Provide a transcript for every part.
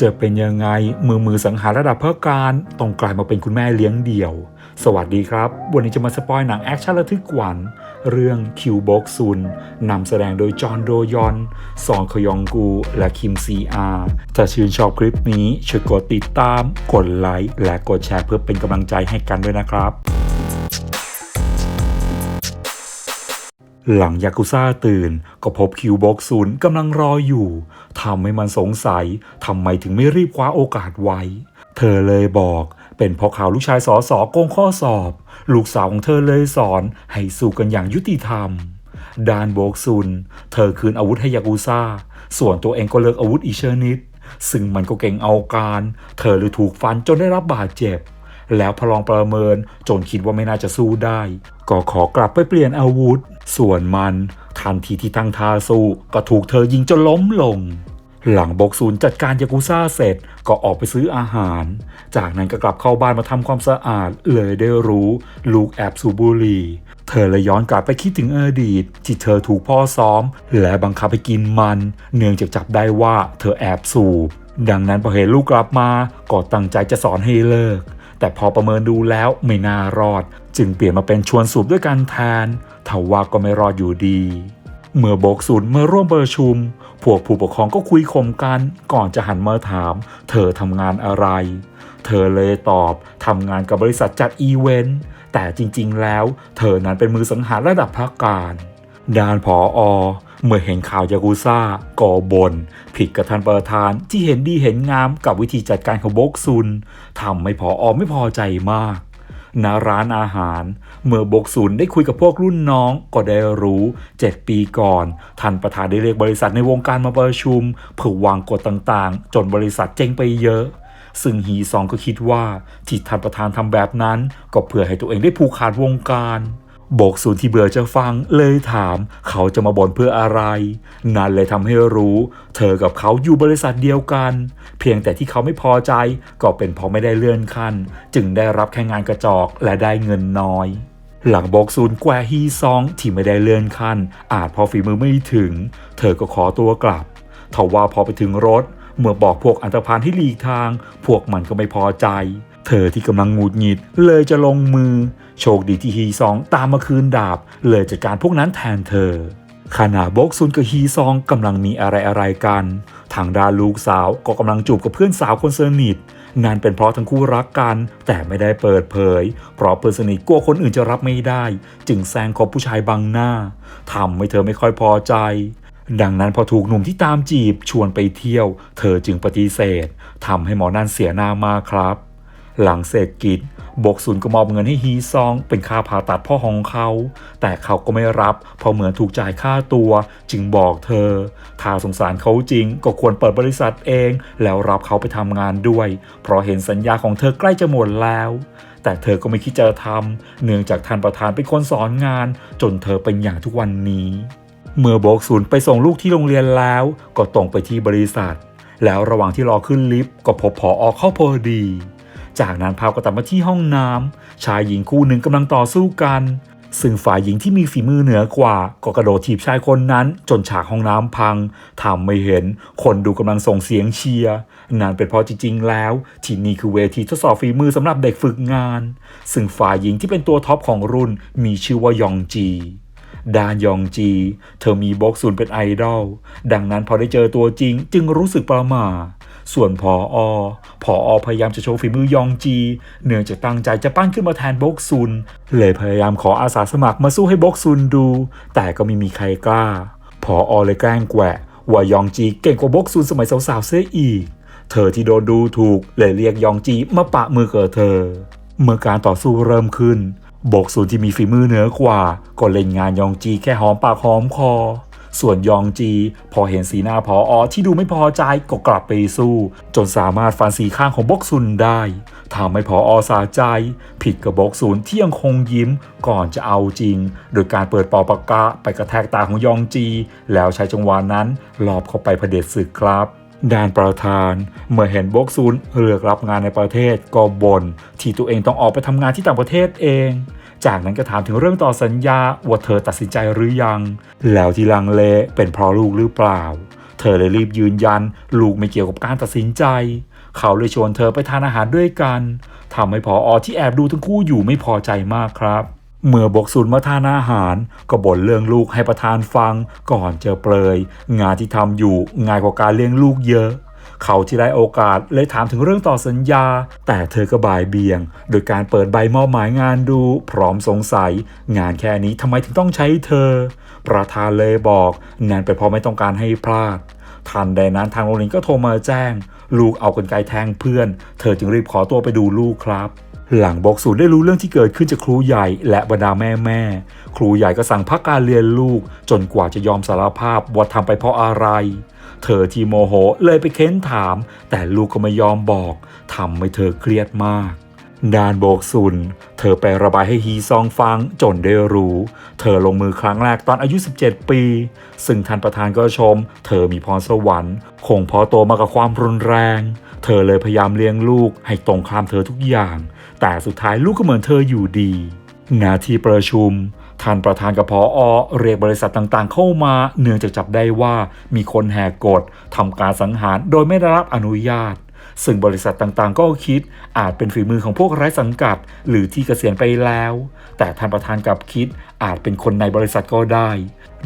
จะเป็นยังไงมือมือสังหารระดับเพื่อการต้องกลายมาเป็นคุณแม่เลี้ยงเดี่ยว สวัสดีครับ วันนี้จะมาสปอยหนังแอคชั่นระทึกขวัญเรื่องคิวบ็อกซุนนำแสดงโดยจอห์นโดยอน ซองคยองกู และคิมซีอาถ้าชื่นชอบคลิปนี้ช่วยกดติดตาม กดไลค์และกดแชร์เพื่อเป็นกำลังใจให้กันด้วยนะครับ หลังยากุซ่าตื่นก็พบคิวบ็อกซุนกำลังรออยู่ทำให้มันสงสัยทำไมถึงไม่รีบคว้าโอกาสไว้ เธอเลยบอกเป็นเพราะข่าวลูกชายสอสอโกงข้อสอบ ลูกสาวของเธอเลยสอนให้สู้กันอย่างยุติธรรม ดานโบกซุน เธอคืนอาวุธให้ยากุซ่า ส่วนตัวเองก็เลิกอาวุธอีกชนิด ซึ่งมันก็เก่งเอาการ เธอเลยถูกฟันจนได้รับบาดเจ็บ แล้วพอลองประเมินจนคิดว่าไม่น่าจะสู้ได้ ก็ขอกลับไปเปลี่ยนอาวุธ ส่วนมันทันทีที่ตั้งท่าสู้ก็ถูกเธอยิงจนล้มลง หลังบกซูนจัดการยากุซ่าเสร็จก็ออกไปซื้ออาหาร จากนั้นก็กลับเข้าบ้านมาทำความสะอาด เลยได้รู้ลูกแอบสูบบุหรี่เธอเลยย้อนกลับไปคิดถึงอดีตที่เธอถูกพ่อซ้อม และบังคับให้กินมัน เนื่องจากจับได้ว่าเธอแอบสูบ ดังนั้นพอเห็นลูกกลับมาก็ตั้งใจจะสอนให้เลิก แต่พอประเมินดูแล้วไม่น่ารอด จึงเปลี่ยนมาเป็นชวนสูบด้วยกันแทนทว่าก็ไม่รอดอยู่ดี เมื่อโบกศูนย์มาร่วมประชุม พวกผู้ปกครองก็คุยข่มกัน ก่อนจะหันมาถาม เธอทำงานอะไร เธอเลยตอบทำงานกับบริษัทจัดอีเวนต์แต่จริงๆแล้ว เธอนั้นเป็นมือสังหารระดับพักการ ด้านผออ เมื่อเห็นข่าวยากุซ่าก่อบน ผิดกับท่านประธานที่เห็นดีเห็นงามกับวิธีจัดการของโบกซุนทำให้ผอออไม่พอใจมากณร้านอาหาร เมื่อบกศูนย์ได้คุยกับพวกรุ่นน้องก็ได้รู้ 7 ปีก่อน ท่านประธานได้เรียกบริษัทในวงการมาประชุมเพื่อวางกฎต่างๆ จนบริษัทเจ๊งไปเยอะ ซึ่งฮีซองก็คิดว่าที่ท่านประธานทำแบบนั้น ก็เพื่อให้ตัวเองได้ผูกขาดวงการ บกศูนที่เบื่อจะฟังเลยถาม เขาจะมาบ่นเพื่ออะไร นั่นเลยทำให้รู้ เธอกับเขาอยู่บริษัทเดียวกัน เพียงแต่ที่เขาไม่พอใจก็เป็นเพราะไม่ได้เลื่อนขั้น จึงได้รับแค่งานกระจอกและได้เงินน้อยหลังบอกศูนแกวฮีซองที่ไม่ได้เลื่อนขั้น อาจพอฝีมือไม่ถึง เธอก็ขอตัวกลับทว่าพอไปถึงรถ เมื่อบอกพวกอันธพาลที่หลีกทาง พวกมันก็ไม่พอใจ เธอที่กำลังหงุดหงิดเลยจะลงมือ โชคดีที่ฮีซองตามมาคืนดาบ เลยจัดการพวกนั้นแทนเธอขณะบกซุนกับฮีซองกำลังมีอะไรอะไรกัน ทางด้านลูกสาวก็กำลังจูบกับเพื่อนสาวคนสนิทนั่นเป็นเพราะทั้งคู่รักกัน แต่ไม่ได้เปิดเผย เพราะเพื่อนสนิทกลัวคนอื่นจะรับไม่ได้ จึงแซงคบผู้ชายบังหน้าทำให้เธอไม่ค่อยพอใจ ดังนั้นพอถูกหนุ่มที่ตามจีบชวนไปเที่ยว เธอจึงปฏิเสธทำให้หมอนั่นเสียหน้ามากครับ หลังเสร็จกิจบกซุนก็มอบเงินให้ฮีซองเป็นค่าผ่าตัดพ่อของเขา แต่เขาก็ไม่รับ เพราะเหมือนถูกจ่ายค่าตัว จึงบอกเธอ ถ้าสงสารเขาจริงก็ควรเปิดบริษัทเอง แล้วรับเขาไปทำงานด้วย เพราะเห็นสัญญาของเธอใกล้จะหมดแล้ว แต่เธอก็ไม่คิดจะทำเนื่องจากท่านประธานเป็นคนสอนงาน จนเธอเป็นอย่างทุกวันนี้ เมื่อโบกศูนย์ไปส่งลูกที่โรงเรียนแล้ว ก็ตรงไปที่บริษัท แล้วระหว่างที่รอขึ้นลิฟต์ก็พบผออเข้าพอดี จากนั้นพาวก็ตัดมาที่ห้องน้ำชายหญิงคู่หนึ่งกำลังต่อสู้กัน ซึ่งฝ่ายหญิงที่มีฝีมือเหนือกว่า ก็กระโดดถีบชายคนนั้น จนฉากห้องน้ำพังทำไม่เห็น คนดูกำลังส่งเสียงเชียร์นั่นเป็นเพราะจริงๆแล้ว ที่นี่คือเวทีทดสอบฝีมือสำหรับเด็กฝึกงาน ซึ่งฝ่ายหญิงที่เป็นตัวท็อปของรุ่นมีชื่อว่ายองจีดานยองจี เธอมีบ็อกซุนเป็นไอดอล ดังนั้นพอได้เจอตัวจริงจึงรู้สึกประหม่า ส่วนพออพออพยายามจะโชว์ฝีมือยองจี เนื่องจากตั้งใจจะปั้นขึ้นมาแทนบกซุน เลยพยายามขออาสาสมัครมาสู้ให้บกซุนดู แต่ก็ไม่มีใครกล้า พออเลยแกล้งแกวะว่ายองจีเก่งกว่าบกซุนสมัยสาวๆเสียอีก เธอที่โดนดูถูกเลยเรียกยองจีมาปะมือเกับเธอ เมื่อการต่อสู้เริ่มขึ้นบกศูนที่มีฝีมือเหนือกว่า ก็เล่นงานยองจีแค่หอมปากหอมคอ ส่วนยองจี พอเห็นสีหน้าพออที่ดูไม่พอใจก็กลับไปสู้ จนสามารถฟันสีข้างของบกซุนได้ทำให้พออสาใจ ผิดกับบกศูนที่ยังคงยิ้มก่อนจะเอาจริง โดยการเปิดปอปากกาไปกระแทกตาของยองจี แล้วใช้จังหวะนั้นหลอบเข้าไปเผด็จศึกครับด้านประธาน เมื่อเห็นบกซุนเลือกรับงานในประเทศก็บน่นที่ตัวเองต้องออกไปทำงานที่ต่างประเทศเอง จากนั้นก็ถามถึงเรื่องต่อสัญญาว่าเธอตัดสินใจหรือยัง แล้วที่ลังเลเป็นเพราะลูกหรือเปล่า เธอเลยรีบยืนยัน ลูกไม่เกี่ยวกับการตัดสินใจ เขาเลยชวนเธอไปทานอาหารด้วยกันทำให้พออที่แอบดูทั้งคู่อยู่ไม่พอใจมากครับ เมื่อบกซุนมาทานอาหาร ก็บ่นเรื่องลูกให้ประธานฟัง ก่อนเจอเปลย งานที่ทำอยู่ง่ายกว่าการเลี้ยงลูกเยอะ เขาที่ได้โอกาสเลยถามถึงเรื่องต่อสัญญา แต่เธอก็บ่ายเบียง โดยการเปิดใบมอบหมายงานดูพร้อมสงสัย งานแค่นี้ทำไมถึงต้องใช้เธอ ประธานเลยบอกนั่นเป็นเพราะไม่ต้องการให้พลาดทันใดนั้นทางโรงเรียนก็โทรมาแจ้ง ลูกเอากลไกแทงเพื่อน เธอจึงรีบขอตัวไปดูลูกครับ หลังบอกศูนย์ได้รู้เรื่องที่เกิดขึ้นจากครูใหญ่และบรรดาแม่แม่ ครูใหญ่ก็สั่งพักการเรียนลูก จนกว่าจะยอมสารภาพว่าทำไปเพราะอะไร เธอที่โมโหเลยไปเค้นถาม แต่ลูกก็ไม่ยอมบอกทำให้เธอเครียดมาก ดานโบกซุน เธอไประบายให้ฮีซองฟังจนได้รู้ เธอลงมือครั้งแรกตอนอายุ 17 ปี ซึ่งท่านประธานก็ชม เธอมีพรสวรรค์ คงพอโตมากับความรุนแรง เธอเลยพยายามเลี้ยงลูกให้ตรงข้ามเธอทุกอย่าง แต่สุดท้ายลูกก็เหมือนเธออยู่ดีนาที่ประชุม ท่านประธานกับพออเรียกบริษัทต่างๆ เข้ามาเนื่องจากจับได้ว่ามีคนแหกกฎทำการสังหารโดยไม่ได้รับอนุญาต ซึ่งบริษัทต่างๆ ก็คิดอาจเป็นฝีมือของพวกไร้สังกัด หรือที่เกษียณไปแล้ว แต่ท่านประธานกับคิดอาจเป็นคนในบริษัทก็ได้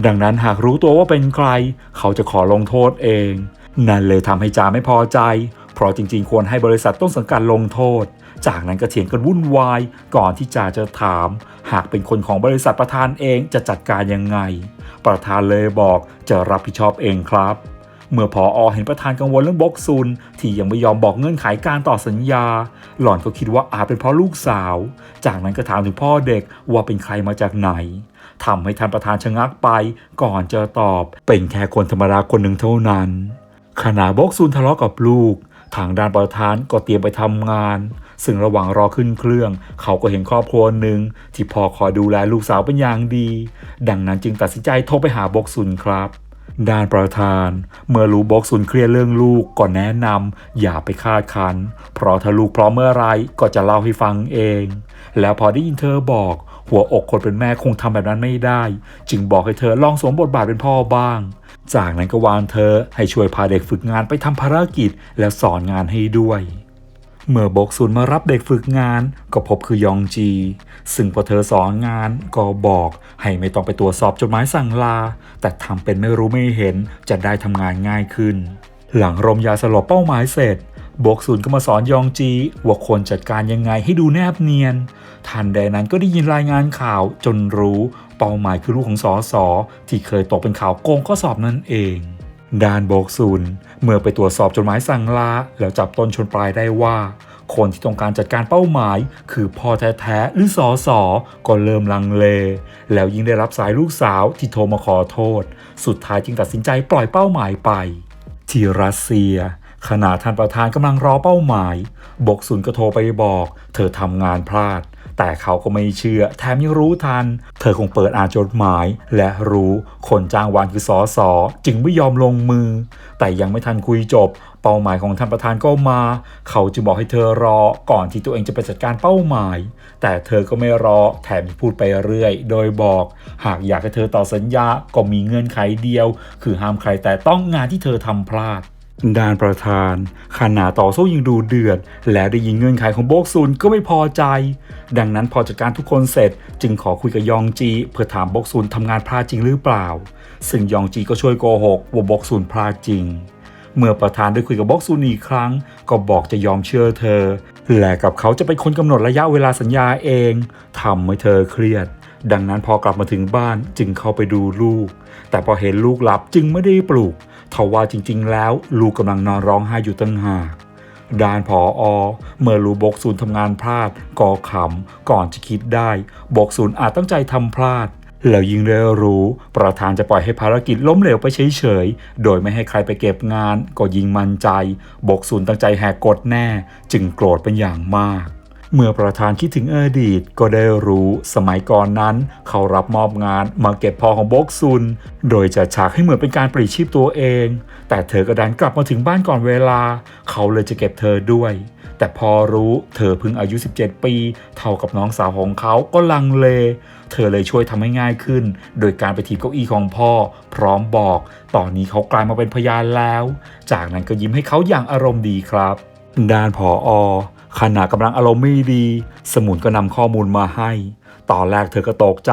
ดังนั้นหากรู้ตัวว่าเป็นใคร เขาจะขอลงโทษเอง นั่นเลยทำให้จ่าไม่พอใจ เพราะจริงๆ ควรให้บริษัทต้นสังกัดลงโทษ จากนั้นก็เถียงกันวุ่นวาย ก่อนที่จ่าจะถาม หากเป็นคนของบริษัทประธานเองจะจัดการยังไง ประธานเลยบอกจะรับผิดชอบเองครับ เมื่อพออเห็นประธานกังวลเรื่องบกซุน ที่ยังไม่ยอมบอกเงื่อนไขการต่อสัญญา หล่อนก็คิดว่าอาจเป็นเพราะลูกสาว จากนั้นก็ถามถึงพ่อเด็กว่าเป็นใครมาจากไหนทำให้ท่านประธานชะงักไป ก่อนจะตอบ เป็นแค่คนธรรมดาคนหนึ่งเท่านั้นขณะบกซุนทะเลาะกับลูก ทางด้านประธานก็เตรียมไปทำงาน ซึ่งระหว่างรอขึ้นเครื่อง เขาก็เห็นครอบครัวหนึ่งที่พ่อคอยดูแลลูกสาวเป็นอย่างดี ดังนั้นจึงตัดสินใจโทรไปหาบกซุนครับด้านประธาน เมื่อรู้บกซุนเครียดเรื่องลูกก็แนะนำอย่าไปคาดคัน เพราะถ้าลูกพร้อมเมื่อไรก็จะเล่าให้ฟังเอง แล้วพอได้ยินเธอบอก หัวอกคนเป็นแม่คงทำแบบนั้นไม่ได้ จึงบอกให้เธอลองสวมบทบาทเป็นพ่อบ้าง จากนั้นก็วานเธอให้ช่วยพาเด็กฝึกงานไปทำภารกิจ และสอนงานให้ด้วย เมื่อบกซุนมารับเด็กฝึกงานก็พบคือยองจี ซึ่งพอเธอสอนงานก็บอกให้ไม่ต้องไปตรวจสอบจดหมายสั่งลา แต่ทำเป็นไม่รู้ไม่เห็นจะได้ทำงานง่ายขึ้น หลังรมยาสลบเป้าหมายเสร็จบกซุนก็มาสอนยองจีว่าควรจัดการยังไงให้ดูแนบเนียนทันใดนั้นก็ได้ยินรายงานข่าวจนรู้ เป้าหมายคือลูกของสอสอที่เคยตกเป็นข่าวโกงข้อสอบนั่นเอง ด้านโบกซุนเมื่อไปตรวจสอบจดหมายสั่งลาแล้วจับต้นชนปลายได้ว่า คนที่ต้องการจัดการเป้าหมาย คือพ่อแท้ๆหรือสอสอก็เริ่มลังเล แล้วยิ่งได้รับสายลูกสาวที่โทรมาขอโทษ สุดท้ายจึงตัดสินใจปล่อยเป้าหมายไป ที่รัสเซียขณะท่านประธานกำลังรอเป้าหมาย บกซุนก็โทรไปบอก เธอทำงานพลาด แต่เขาก็ไม่เชื่อ แถมยังรู้ทัน เธอคงเปิดอ่านจดหมาย และรู้คนจ้างวานคือสอสอจึงไม่ยอมลงมือ แต่ยังไม่ทันคุยจบ เป้าหมายของท่านประธานก็มา เขาจึงบอกให้เธอรอก่อนที่ตัวเองจะไปจัดการเป้าหมาย แต่เธอก็ไม่รอแถมพูดไปเรื่อย โดยบอก หากอยากให้เธอต่อสัญญาก็มีเงื่อนไขเดียว คือห้ามใครแต่ต้องงานที่เธอทำพลาด ด้านประธานขนาต่อสู้ยังดูเดือด และได้ยินเงื่อนไขของโบกซุนก็ไม่พอใจ ดังนั้นพอจัดการทุกคนเสร็จ จึงขอคุยกับยองจี เพื่อถามโบกซุนทำงานพลาดจริงหรือเปล่า ซึ่งยองจีก็ช่วยโกหกว่าโบกซุนพลาดจริง เมื่อประธานได้คุยกับโบกซุนอีกครั้ง ก็บอกจะยอมเชื่อเธอ และกับเขาจะเป็นคนกำหนดระยะเวลาสัญญาเองทำให้เธอเครียดดังนั้นพอกลับมาถึงบ้านจึงเข้าไปดูลูก แต่พอเห็นลูกหลับจึงไม่ได้ปลุก ทว่าจริงๆ แล้วลูกกำลังนอนร้องไห้อยู่ตั้งหากด้านผออ เมื่อรู้บกศูนย์ทำงานพลาดก็ขำก่อนจะคิดได้ บกศูนย์อาจตั้งใจทำพลาด แล้วยิ่งได้รู้ ประธานจะปล่อยให้ภารกิจล้มเหลวไปเฉยๆ โดยไม่ให้ใครไปเก็บงาน ก็ยิ่งมั่นใจ บกศูนย์ตั้งใจแหกกฎแน่ จึงโกรธเป็นอย่างมาก เมื่อประธานคิดถึงอดีต ก็ได้รู้สมัยก่อนนั้น เขารับมอบงานมาเก็บพอของบกซุน โดยจะฉากให้เหมือนเป็นการปลีชีพตัวเอง แต่เธอก็ดันกลับมาถึงบ้านก่อนเวลา เขาเลยจะเก็บเธอด้วย แต่พอรู้เธอเพิ่งอายุ 17 ปี เท่ากับน้องสาวของเขาก็ลังเล เธอเลยช่วยทำให้ง่ายขึ้น โดยการไปถีบเก้าอี้ของพ่อ พร้อมบอก ตอนนี้เขากลายมาเป็นพยานแล้ว จากนั้นก็ยิ้มให้เขาอย่างอารมณ์ดีครับ ด้านผออ ขณะกำลังอารมณ์ไม่ดี สมุนก็นำข้อมูลมาให้ ตอนแรกเธอก็ตกใจ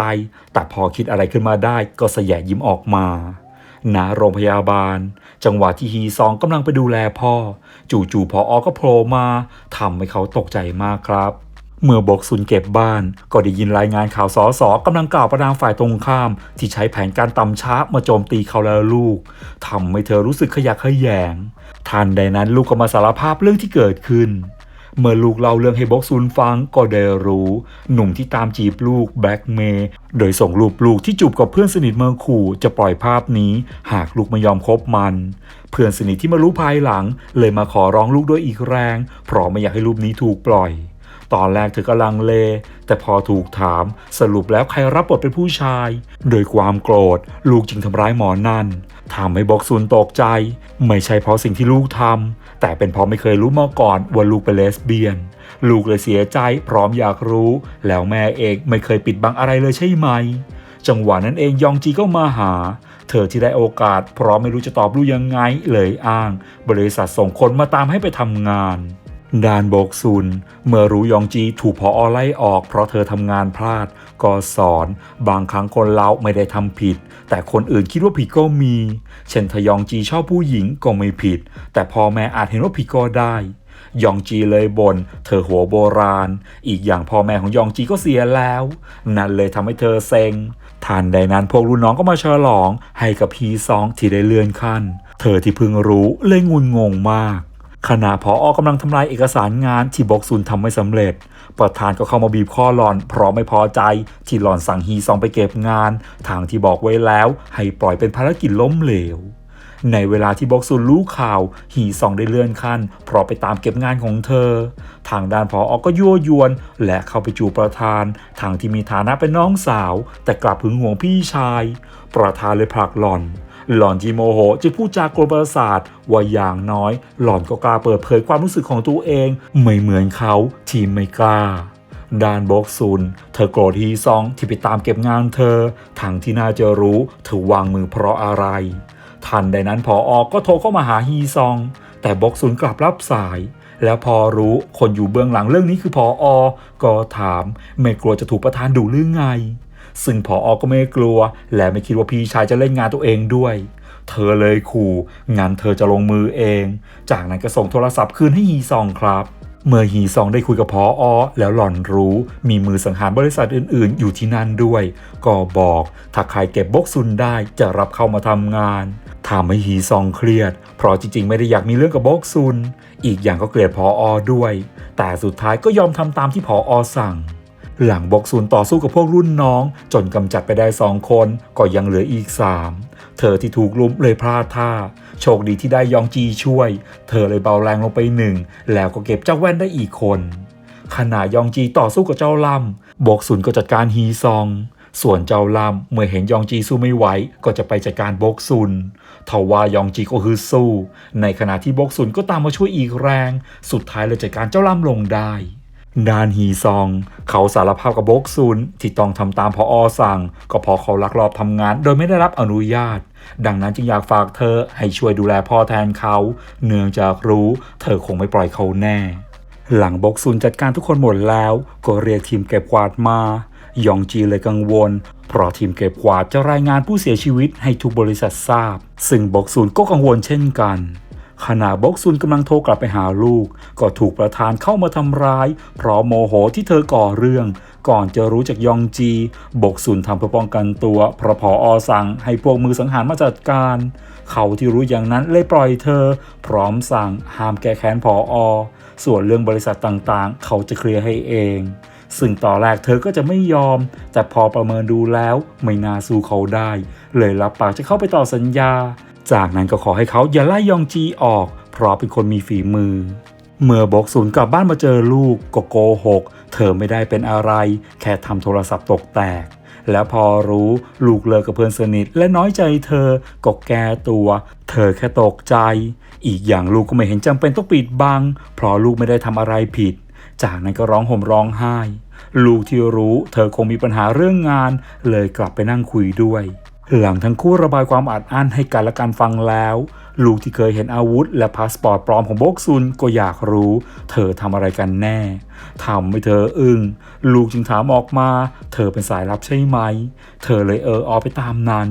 แต่พอคิดอะไรขึ้นมาได้ก็แสยะยิ้มออกมาณโรงพยาบาล จังหวะที่ฮีซองกำลังไปดูแลพ่อ จู่ๆพอออก็โผล่มาทำให้เขาตกใจมากครับ เมื่อบกซุนเก็บบ้าน ก็ได้ยินรายงานข่าวสอสอกำลังกล่าวประนามฝ่ายตรงข้าม ที่ใช้แผนการตำช้ามาโจมตีเขาและลูกทำให้เธอรู้สึกขยะแขยงทันใดนั้นลูกก็มาสารภาพเรื่องที่เกิดขึ้น เมื่อลูกเล่าเรื่องให้บกซุนฟังก็ได้รู้ หนุ่มที่ตามจีบลูกแบล็กเมย์โดยส่งรูปลูกที่จูบกับเพื่อนสนิทเมืองขู่จะปล่อยภาพนี้ หากลูกไม่ยอมคบมัน เพื่อนสนิทที่มารู้ภายหลัง เลยมาขอร้องลูกด้วยอีกแรง เพราะไม่อยากให้รูปนี้ถูกปล่อย ตอนแรกเธอกำลังเล แต่พอถูกถามสรุปแล้วใครรับบทเป็นผู้ชาย โดยความโกรธ ลูกจึงทำร้ายหมอนั่นทำให้บอกซุนตกใจ ไม่ใช่เพราะสิ่งที่ลูกทำ แต่เป็นเพราะไม่เคยรู้มาก่อนว่าลูกเป็นเลสเบี้ยน ลูกเลยเสียใจพร้อมอยากรู้ แล้วแม่เองไม่เคยปิดบังอะไรเลยใช่ไหม จังหวะนั้นเองยองจีก็มาหา เธอที่ได้โอกาสพร้อมไม่รู้จะตอบลูกยังไงเลยอ้าง บริษัทส่งคนมาตามให้ไปทำงาน ดานโบกซุน เมื่อรู้ยองจีถูกพออไล่ออกเพราะเธอทำงานพลาด ก็สอน บางครั้งคนเราไม่ได้ทำผิด แต่คนอื่นคิดว่าผิดก็มี เช่นถ้ายองจีชอบผู้หญิงก็ไม่ผิด แต่พ่อแม่อาจเห็นว่าผิดก็ได้ยองจีเลยบน่นเธอหัวโบราณ อีกอย่างพ่อแม่ของยองจีก็เสียแล้ว นั่นเลยทำให้เธอเซ็งทันใดนั้นพวกรุ่นน้องก็มาฉลองให้กับพีซองที่ได้เลื่อนขั้น เธอที่เพิ่งรู้เลยงุนงงมาก ขณะพออกำลังทำลายเอกสารงานที่บอกซุนทำไม่สำเร็จ ประธานก็เข้ามาบีบข้อหลอน เพราะไม่พอใจที่หลอนสั่งฮีซองไปเก็บงาน ทางที่บอกไว้แล้ว ให้ปล่อยเป็นภารกิจล้มเหลว ในเวลาที่บอกซุนรู้ข่าว ฮีซองได้เลื่อนขั้น เพราะไปตามเก็บงานของเธอ ทางด้านพออก็ยั่วยวน และเข้าไปจูบประธาน ทางที่มีฐานะเป็นน้องสาว แต่กลับหึงหวงพี่ชาย ประธานเลยผลักหลอน หล่อนจีโมโหจึงพูดจากกลประสาทว่าอย่างน้อย หล่อนก็กล้าเปิดเผยความรู้สึกของตัวเอง ไม่เหมือนเขาที่ไม่กล้าด้านบอกซุน เธอโกรธฮีซองที่ไปตามเก็บงานเธอทางที่น่าจะรู้เธอวางมือเพราะอะไร ทันใดนั้นพอออกก็โทรเข้ามาหาฮีซอง แต่บอกซุนกลับรับสาย แล้วพอรู้คนอยู่เบื้องหลังเรื่องนี้คือพออก็ถาม ไม่กลัวจะถูกประธานดูหรือไง ซึ่งพออก็ไม่กลัว และไม่คิดว่าพี่ชายจะเล่นงานตัวเองด้วย เธอเลยขู่งั้นเธอจะลงมือเอง จากนั้นก็ส่งโทรศัพท์คืนให้ฮีซองครับเมื่อฮีซองได้คุยกับพออแล้วหล่อนรู้มีมือสังหารบริษัทอื่นๆ อยู่ที่นั่นด้วย ก็บอกถ้าใครเก็บบกซุนได้จะรับเข้ามาทำงานทำให้ฮีซองเครียด เพราะจริงๆ ไม่ได้อยากมีเรื่องกับบกซุน อีกอย่างก็เกลียดพออด้วย แต่สุดท้ายก็ยอมทำตามที่พออสั่ง หลังบกซุนต่อสู้กับพวกรุ่นน้อง จนกำจัดไปได้สองคน ก็ยังเหลืออีกสามเธอที่ถูกลุมเลยพลาดท่า โชคดีที่ได้ยองจีช่วย เธอเลยเบาแรงลงไปหนึ่ง แล้วก็เก็บเจ้าแว่นได้อีกคน ขณะยองจีต่อสู้กับเจ้าล่ำบกซุนก็จัดการฮีซองส่วนเจ้าลำเมื่อเห็นยองจีสู้ไม่ไหว ก็จะไปจัดการบกซุนทว่ายองจีก็ฮึดสู้ ในขณะที่บกซุนก็ตามมาช่วยอีกแรง สุดท้ายเลยจัดการเจ้าลำลงได้ ดานฮีซอง เขาสารภาพกับบกซุนที่ต้องทำตามพออสั่ง ก็เพอเขาลักลอบทำงาน โดยไม่ได้รับอนุญาต ดังนั้นจึงอยากฝากเธอให้ช่วยดูแลพ่อแทนเขา เนื่องจากรู้ เธอคงไม่ปล่อยเขาแน่ หลังบกซุนจัดการทุกคนหมดแล้ว ก็เรียกทีมเก็บกวาดมายองจีเลยกังวล เพราะทีมเก็บกวาดจะรายงานผู้เสียชีวิตให้ทุกบริษัททราบ ซึ่งบกซุนก็กังวลเช่นกัน ขณะบกซุนกำลังโทรกลับไปหาลูก ก็ถูกประธานเข้ามาทำร้าย เพราะโมโหที่เธอก่อเรื่อง ก่อนจะรู้จากยองจี บกซุนทำเพื่อป้องกันตัวเพราะพออสั่งให้พวกมือสังหารมาจัดการ เขาที่รู้อย่างนั้นเลยปล่อยเธอ พร้อมสั่งห้ามแก้แค้นพออ ส่วนเรื่องบริษัทต่างๆ เขาจะเคลียร์ให้เองซึ่งต่อแรกเธอก็จะไม่ยอม แต่พอประเมินดูแล้วไม่น่าสู้เขาได้ เลยรับปากจะเข้าไปต่อสัญญา จากนั้นก็ขอให้เขาอย่าไล่ยองจีออก เพราะเป็นคนมีฝีมือ เมื่อบอกศูนย์กลับบ้านมาเจอลูกก็โกหก เธอไม่ได้เป็นอะไร แค่ทำโทรศัพท์ตกแตก แล้วพอรู้ลูกเลิกกับเพื่อนสนิทและน้อยใจเธอก็แก้ตัว เธอแค่ตกใจ อีกอย่างลูกก็ไม่เห็นจำเป็นต้องปิดบัง เพราะลูกไม่ได้ทำอะไรผิด จากนั้นก็ร้องห่มร้องไห้ ลูกที่รู้ เธอคงมีปัญหาเรื่องงาน เลยกลับไปนั่งคุยด้วย หลังทั้งคู่ระบายความอัดอั้นให้กันและกันฟังแล้ว ลูกที่เคยเห็นอาวุธ และพาสปอร์ตปลอมของโบกซุนก็อยากรู้ เธอทำอะไรกันแน่ทำให้เธออึง้งลูกจึงถามออกมา เธอเป็นสายลับใช่ไหม เธอเลยเออออไปตามนั้น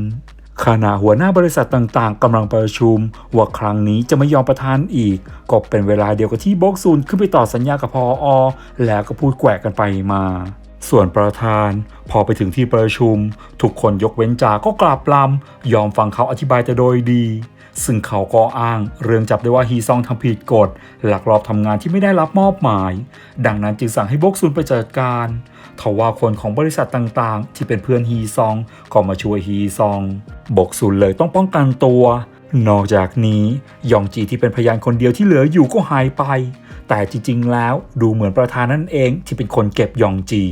ขณะหัวหน้าบริษัทต่างๆกำลังประชุม ว่าครั้งนี้จะไม่ยอมประทานอีก ก็เป็นเวลาเดียวกับที่โบกซุนขึ้นไปต่อสัญญากับพออ แล้วก็พูดแกวกกันไปมา ส่วนประธาน พอไปถึงที่ประชุม ทุกคนยกเว้นจาก็กลับลำยอมฟังเขาอธิบายแต่โดยดี ซึ่งเขาก็อ้างเรื่องจับได้ว่าฮีซองทำผิดกฎหลักลอบทำงานที่ไม่ได้รับมอบหมาย ดังนั้นจึงสั่งให้บกซุนไปจัดการทว่าคนของบริษัทต่างๆ ที่เป็นเพื่อนฮีซองก็มาช่วยฮีซอง บกซุนเลยต้องป้องกันตัว นอกจากนี้ยองจีที่เป็นพยานคนเดียวที่เหลืออยู่ก็หายไป แต่จริง ๆ แล้วดูเหมือนประธานนั่นเองที่เป็นคนเก็บยองจี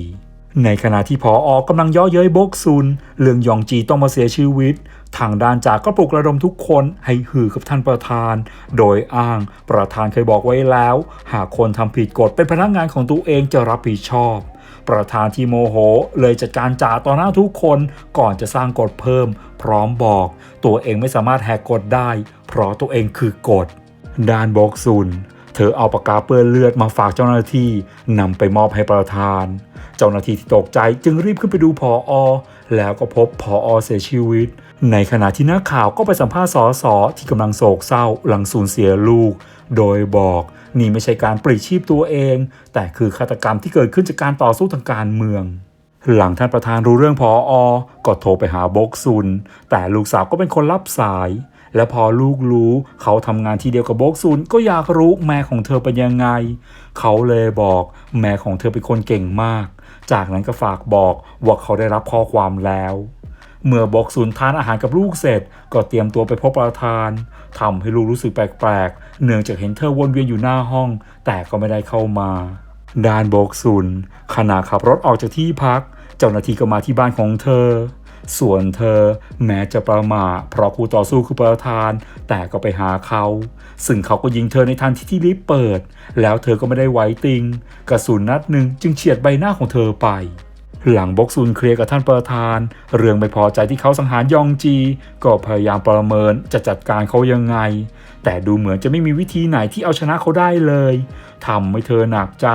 ในขณะที่พออกำลังย่อเย้ยบกซุน เรื่องยองจีต้องมาเสียชีวิต ทางด้านจากก็ปลุกระดมทุกคนให้หือกับท่านประธาน โดยอ้างประธานเคยบอกไว้แล้ว หากคนทำผิดกฎเป็นพนักงานของตัวเองจะรับผิดชอบ ประธานที่โมโหเลยจัดการจ่าต่อหน้าทุกคนก่อนจะสร้างกฎเพิ่ม พร้อมบอก ตัวเองไม่สามารถแหกกฎได้ เพราะตัวเองคือกฎด้านบกซุน เธอเอาปากกาเปื้อนเลือดมาฝากเจ้าหน้าที่นำไปมอบให้ประธาน เจ้าหน้าที่ที่ตกใจจึงรีบขึ้นไปดูพออแล้วก็พบพออเสียชีวิต ในขณะที่นักข่าวก็ไปสัมภาษณ์สอสอที่กำลังโศกเศร้าหลังสูญเสียลูก โดยบอกนี่ไม่ใช่การปลิดชีพตัวเอง แต่คือฆาตกรรมที่เกิดขึ้นจากการต่อสู้ทางการเมืองหลังท่านประธานรู้เรื่องพออ ก็โทรไปหาบกซุน แต่ลูกสาวก็เป็นคนรับสาย และพอลูกรู้เขาทำงานที่เดียวกับโบกซุนก็อยากรู้แม่ของเธอเป็นยังไง เขาเลยบอกแม่ของเธอเป็นคนเก่งมาก จากนั้นก็ฝากบอกว่าเขาได้รับข้อความแล้วเมื่อบกซุนทานอาหารกับลูกเสร็จ ก็เตรียมตัวไปพบประธานทำให้ลูกรู้สึกแปลกๆ เนื่องจากเห็นเธอวนเวียนอยู่หน้าห้อง แต่ก็ไม่ได้เข้ามาด้านบกซุนขณะขับรถออกจากที่พัก เจ้าหน้าที่ก็มาที่บ้านของเธอ ส่วนเธอแม้จะประมาทเพราะคู่ต่อสู้คือประธาน แต่ก็ไปหาเขา ซึ่งเขาก็ยิงเธอในทันทีที่ลิฟต์เปิด แล้วเธอก็ไม่ได้ไว้ติง กระสุนนัดหนึ่งจึงเฉียดใบหน้าของเธอไป หลังบกซุนเคลียร์กับท่านประธาน เรื่องไม่พอใจที่เขาสังหารยองจี ก็พยายามประเมินจะจัดการเขายังไง แต่ดูเหมือนจะไม่มีวิธีไหนที่เอาชนะเขาได้เลยทำให้เธอหนักใจ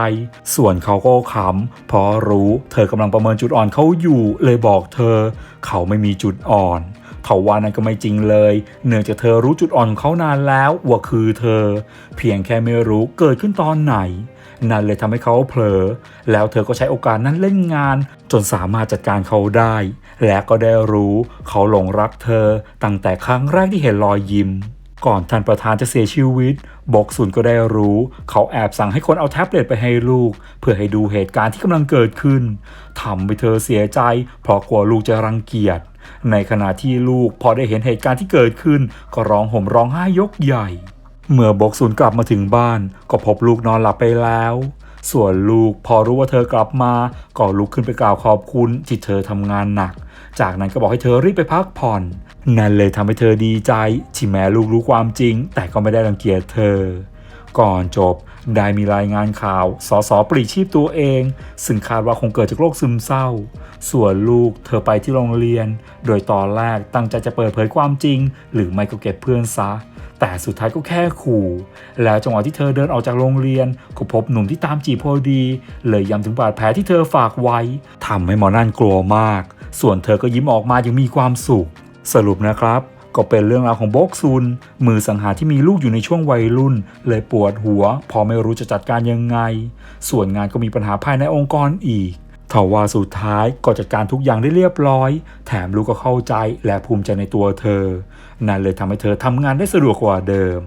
ส่วนเขาก็ขำเพราะรู้เธอกำลังประเมินจุดอ่อนเขาอยู่ เลยบอกเธอ เขาไม่มีจุดอ่อนเขาว่านั้นก็ไม่จริงเลย เนื่องจากเธอรู้จุดอ่อนของเขานานแล้วว่าคือเธอ เพียงแค่ไม่รู้เกิดขึ้นตอนไหน นั่นเลยทำให้เขาเผลอ แล้วเธอก็ใช้โอกาสนั้นเล่นงาน จนสามารถจัดการเขาได้ และก็ได้รู้ เขาหลงรักเธอตั้งแต่ครั้งแรกที่เห็นรอยยิ้ม ก่อนท่านประธานจะเสียชีวิตบกสุนก็ได้รู้ เขาแอบสั่งให้คนเอาแท็บเล็ตไปให้ลูก เพื่อให้ดูเหตุการณ์ที่กำลังเกิดขึ้นทำให้เธอเสียใจ เพราะกลัวลูกจะรังเกียจ ในขณะที่ลูกพอได้เห็นเหตุการณ์ที่เกิดขึ้น ก็ร้องห่มร้องไห้ยกใหญ่ เมื่อบกซุนกลับมาถึงบ้าน ก็พบลูกนอนหลับไปแล้วส่วนลูกพอรู้ว่าเธอกลับมา ก็ลุกขึ้นไปกล่าวขอบคุณที่เธอทำงานหนัก จากนั้นก็บอกให้เธอรีบไปพักผ่อน นั่นเลยทำให้เธอดีใจที่แม้ลูกรู้ความจริง แต่ก็ไม่ได้รังเกียจเธอ ก่อนจบได้มีรายงานข่าวสอสอปลีชีพตัวเอง ซึ่งคาดว่าคงเกิดจากโรคซึมเศร้า ส่วนลูกเธอไปที่โรงเรียน โดยตอนแรกตั้งใจจะเปิดเผยความจริง หรือไม่ก็เก็บเพื่อนซะ แต่สุดท้ายก็แค่ขู่ แล้วจังหวะที่เธอเดินออกจากโรงเรียน ก็พบหนุ่มที่ตามจีบพอดี เลยย้ำถึงบาดแผลที่เธอฝากไว้ทำให้หมอนั่นกลัวมาก ส่วนเธอก็ยิ้มออกมายังมีความสุข สรุปนะครับ ก็เป็นเรื่องราวของโบกซุน มือสังหารที่มีลูกอยู่ในช่วงวัยรุ่น เลยปวดหัว พอไม่รู้จะจัดการยังไง ส่วนงานก็มีปัญหาภายในองค์กรอีกทว่าสุดท้ายก็จัดการทุกอย่างได้เรียบร้อย แถมลูกก็เข้าใจและภูมิใจในตัวเธอ นั่นเลยทำให้เธอทำงานได้สะดวกกว่าเดิม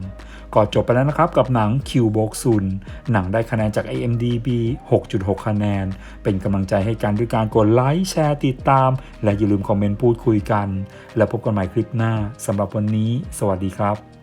ก็จบไปแล้วนะครับกับหนังคิวโบกซุนหนังได้คะแนนจาก IMDB 6.6 คะแนน เป็นกำลังใจให้กันด้วยการกดไลค์แชร์ติดตาม และอย่าลืมคอมเมนต์พูดคุยกัน แล้วพบกันใหม่คลิปหน้าสำหรับวันนี้ สวัสดีครับ